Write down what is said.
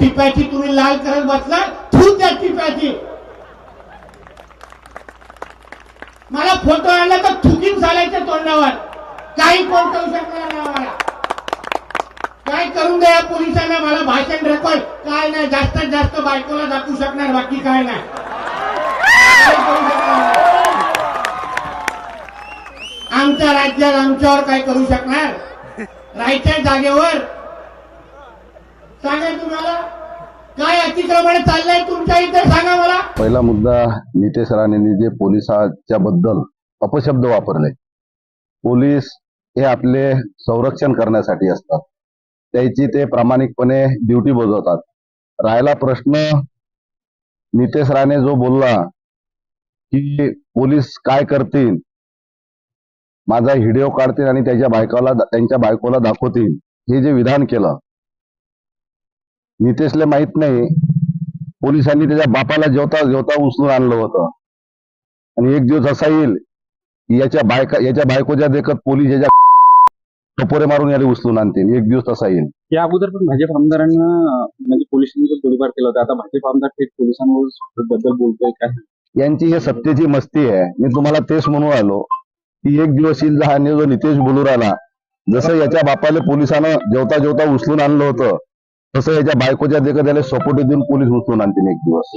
टिप्याची तुम्ही लाल करत बसला तू त्या टिप्याची. मला फोटो आणला तर थुकीन चालायच्या तोंडावर. काही कोण करू शकणार नाही मला काय करून द्या या पोलिसांना मला भाषण रेकॉर्ड. काय नाही जास्तीत जास्त बायकोला दाखवू शकणार बाकी काय नाही. आमच्या राज्यात आमच्यावर काय करू शकणार? राहायच्या जागेवर सांगा तुम्हाला काय चाललाय तुमच्या इथे सांगा मला. पहिला मुद्दा नितेश राणेंनी जे पोलिसाच्या बद्दल अपशब्द वापरले पोलीस हे आपले संरक्षण करण्यासाठी असतात. त्याची ते प्रामाणिकपणे ड्युटी बजावतात. राहिला प्रश्न नितेश राणे जो बोलला की पोलीस काय करतील माझा व्हिडिओ काढतील आणि त्याच्या बायकोला त्यांच्या बायकोला दाखवतील हे जे विधान केलं नितेशला माहीत नाही. पोलिसांनी त्याच्या बापाला जेवता जेवता उचलून आणलं होतं. आणि एक दिवस असा येईल की याच्या बायका याच्या बायकोच्या देखत पोलीस याच्या टपोरे मारून याला उचलून आणतील. एक दिवस तसा येईल. या अगोदर पण भाजप आमदारांना म्हणजे पोलिसांनी गोळीबार केला होता. आता भाजप आमदार थेट पोलिसांवर बद्दल बोलतोय काय यांची हे सत्तेची मस्ती आहे. मी तुम्हाला तेच म्हणून आलो की एक दिवस येईल हा जो नितेश बोलू राहिला जसं याच्या बापाला पोलिसानं जेवता जेवता उचलून आणलं होतं तसं याच्या बायकोच्या देखत याला सपोर्ट देऊन पोलीस उचलून आणतील एक दिवस